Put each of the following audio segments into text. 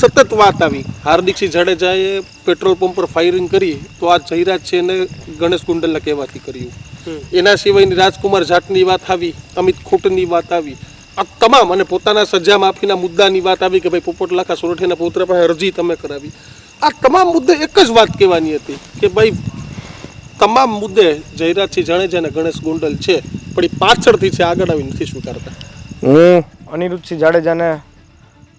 સતત વાત આવી. હાર્દિકસિંહ જાડેજાએ પેટ્રોલ પંપ પર ફાયરિંગ કરી તો આ જયરાજ છે એને ગણેશ કુંડલના કહેવાથી કર્યું. એના સિવાયની રાજકુમાર જાટની વાત આવી અમિત ખૂટની વાત આવી. આ તમામ અને પોતાના સજા માફીના મુદ્દાની વાત આવી કે ભાઈ પોપટલાખા સોરઠિયાના પુત્ર પાસે અરજી તમે કરાવી. આ તમામ મુદ્દે એક જ વાત કહેવાની હતી કે ભાઈ તમામ મુદ્દે જયરાજસિંહ જાડેજા અને ગણેશ ગોંડલ છે પણ એ પાછળથી છે આગળ આવી નથી સ્વીકારતા. હું અનિરુદ્ધસિંહ જાડેજાને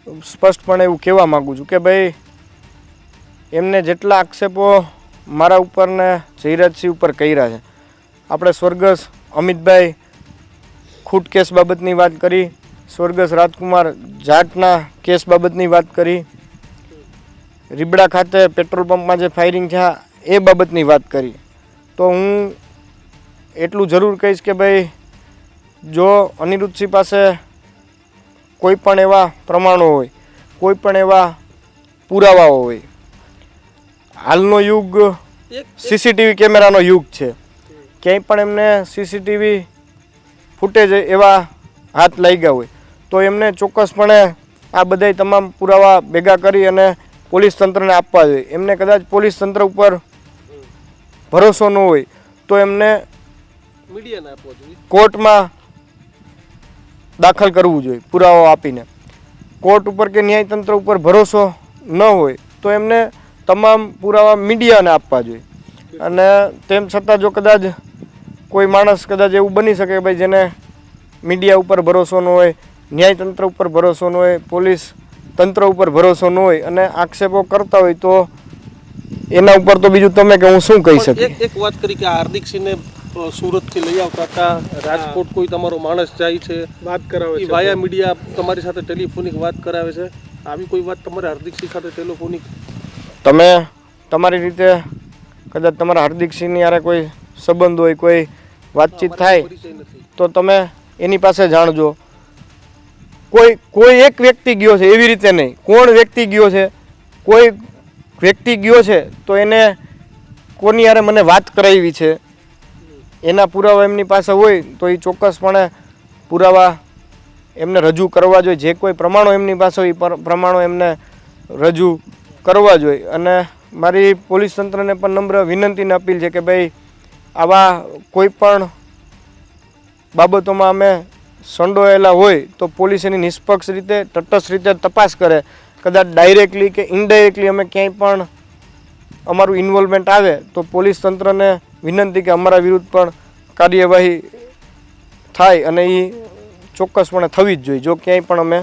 સ્પષ્ટપણે એવું કહેવા માગું છું કે ભાઈ, એમને જેટલા આક્ષેપો મારા ઉપર ને જયરાજસિંહ ઉપર કર્યા છે. આપણે સ્વર્ગસ અમિતભાઈ ખૂટ કેસ બાબતની વાત કરી સ્વર્ગસ રાજકુમાર જાટના કેસ બાબતની વાત કરી, રીબડા ખાતે પેટ્રોલ પંપમાં જે ફાયરિંગ થયા એ બાબતની વાત કરી. તો હું એટલું જરૂર કહીશ કે ભાઈ, જો અનિરુદ્ધસિંહ પાસે કોઈ પણ એવા પ્રમાણો હોય કોઈ પણ એવા પુરાવાઓ હોય. હાલનો યુગ સીસીટીવી કેમેરાનો યુગ છે. ક્યાંય પણ એમને સીસીટીવી ફૂટેજ એવા હાથ લાગ્યા હોય તો એમને ચોક્કસપણે આ બધાય તમામ પુરાવા ભેગા કરી અને પોલીસ તંત્રને આપવા જોઈએ. એમને કદાચ પોલીસ તંત્ર ઉપર ભરોસો ન હોય તો એમને કોર્ટમાં દાખલ કરવું જોઈએ પુરાવો આપીને. કોર્ટ ઉપર કે ન્યાયતંત્ર ઉપર ભરોસો ન હોય તો એમને તમામ પુરાવા મીડિયાને આપવા જોઈએ. અને તેમ છતાં જો કદાચ કોઈ માણસ કદાચ એવું બની શકે કે ભાઈ જેને મીડિયા ઉપર ભરોસો ન હોય ન્યાયતંત્ર ઉપર ભરોસો ન હોય પોલીસ તંત્ર ઉપર ભરોસો ન હોય અને આક્ષેપો કરતા હોય તો એના ઉપર તો બીજું તમે કે હું શું કહી શકું એક વાત કરી કે હાર્દિકસિંહને સુરત થી લઈ આવતા હતા. રાજકોટ કોઈ તમારો માણસ જાય છે. વાત કરાવે છે વાયા મીડિયા તમારી સાથે ટેલિફોનિક વાત કરાવે છે. આવી કોઈ વાત તમારે હાર્દિકસિંહ સાથે ટેલિફોનિક? તમે તમારી રીતે કદાચ તમારા હાર્દિકસિંહની યારે કોઈ સંબંધ હોય કોઈ વાતચીત થાય તો તમે એની પાસે જાણજો. કોઈ કોઈ એક વ્યક્તિ ગયો છે એવી રીતે નહીં. કોણ વ્યક્તિ ગયો છે કોઈ વ્યક્તિ ગયો છે તો એને કોની યારે મને વાત કરાવી છે. એના પુરાવા એમની પાસે હોય તો એ ચોક્કસપણે પુરાવા એમને રજૂ કરવા જોઈએ. જે કોઈ પ્રમાણો એમની પાસે હોય એ પ્રમાણો એમને રજૂ કરવા જોઈએ. અને મારી પોલીસ તંત્રને પણ નમ્ર વિનંતીને અપીલ છે કે ભાઈ, આવા કોઈ પણ બાબતોમાં અમે સંડોયેલા હોય તો પોલીસ એની નિષ્પક્ષ રીતે, તટસ્થ રીતે તપાસ કરે. કદાચ ડાયરેક્ટલી કે ઇનડાયરેક્ટલી અમે ક્યાંય પણ અમારું ઇન્વોલ્વમેન્ટ આવે તો પોલીસ તંત્રને વિનંતી કે અમારા વિરુદ્ધ પણ કાર્યવાહી થાય અને એ ચોક્કસપણે થવી જ જોઈએ. જો ક્યાંય પણ અમે